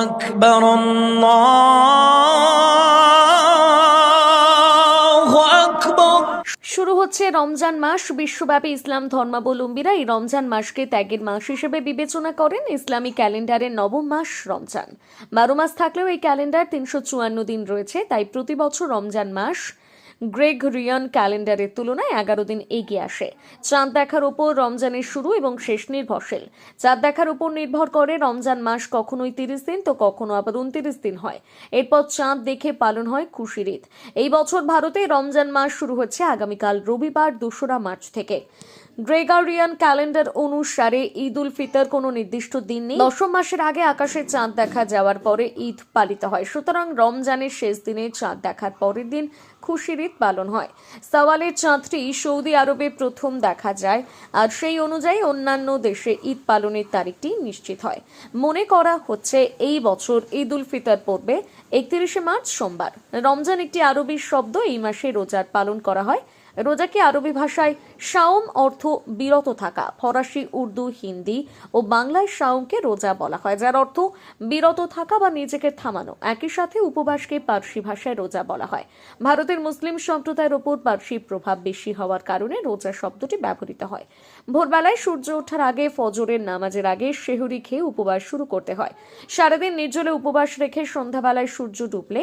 আকবর শুরু হচ্ছে রমজান মাস, বিশ্বব্যাপী ইসলাম ধর্মাবলম্বীরা এই রমজান মাসকে ত্যাগের মাস হিসেবে বিবেচনা করেন ইসলামী ক্যালেন্ডারের নবম মাস রমজান। বারো মাস থাকলেও এই ক্যালেন্ডার তিনশো চুয়ান্ন দিন রয়েছে, তাই প্রতি বছর রমজান মাস গ্রেগরিয়ান ক্যালেন্ডারের তুলনায় এগারো দিন এগিয়ে আসে। চাঁদ দেখার উপর রমজানের শুরু এবং শেষ নির্ভরশীল। চাঁদ দেখার উপর নির্ভর করে রমজান মাস কখনোই তিরিশ দিন, তো কখনো আবার উনত্রিশ দিন হয়। এরপর চাঁদ দেখে পালন হয় খুশির ঈদ এই বছর ভারতে রমজান মাস শুরু হচ্ছে আগামীকাল রবিবার, দোসরা মার্চ থেকে। গ্রেগরিয়ান ক্যালেন্ডার অনুসারে ঈদ উল ফিতর কোনো নির্দিষ্ট দিন নেই। দশম মাসের আগে আকাশে চাঁদ দেখা যাওয়ার পরে ঈদ পালিত হয়। সুতরাং রমজানের শেষ দিনে চাঁদ দেখার পরের দিন খুশির ঈদ পালন হয়। সওয়ালের চাঁদটি সৌদি আরবে প্রথম দেখা যায় আর সেই অনুযায়ী অন্যান্য দেশে ঈদ পালনের তারিখটি নিশ্চিত হয়। মনে করা হচ্ছে এই বছর ঈদ উল ফিতর পড়বে একত্রিশে মার্চ সোমবার। রমজান একটি আরবি শব্দ, এই মাসে রোজার পালন করা হয়। রোজাকে আরবি ভাষায় শাওম অর্থ বিরত থাকা, ফরাসি, উর্দু, হিন্দি ও বাংলায় শাওমকে রোজা বলা হয়, যার অর্থ বিরত থাকা বা নিজেকে থামানো। একই সাথে উপবাসকে পার্সি ভাষায় রোজা বলা হয়। ভারতের মুসলিম সম্প্রদায়ের ওপর পার্সি প্রভাব বেশি হওয়ার কারণে রোজা শব্দটি ব্যবহৃত হয়। ভোরবেলায় সূর্য ওঠার আগে ফজরের নামাজের আগে শেহরি খেয়ে উপবাস শুরু করতে হয়। সারাদিন নির্জলে উপবাস রেখে সন্ধ্যাবেলায় সূর্য ডুবলে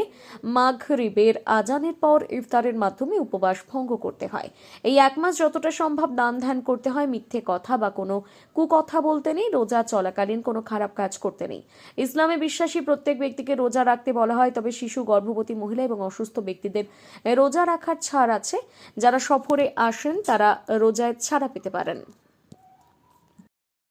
মাঘরিবের আজানের পর ইফতারের মাধ্যমে উপবাস ভঙ্গ করতে হয়। এই এক মাস যতটা সম্ভব দান ধ্যান করতে হয়, মিথ্যে কথা বা কোনো কুকথা বলতে নেই, রোজা চলাকালীন কোনো খারাপ কাজ করতে নেই। ইসলামে বিশ্বাসী প্রত্যেক ব্যক্তিকে রোজা রাখতে বলা হয়, তবে শিশু, গর্ভবতী মহিলা এবং অসুস্থ ব্যক্তিদের রোজা রাখার ছাড় আছে। যারা সফরে আসেন, তারা রোজায় ছাড়া পেতে পারেন।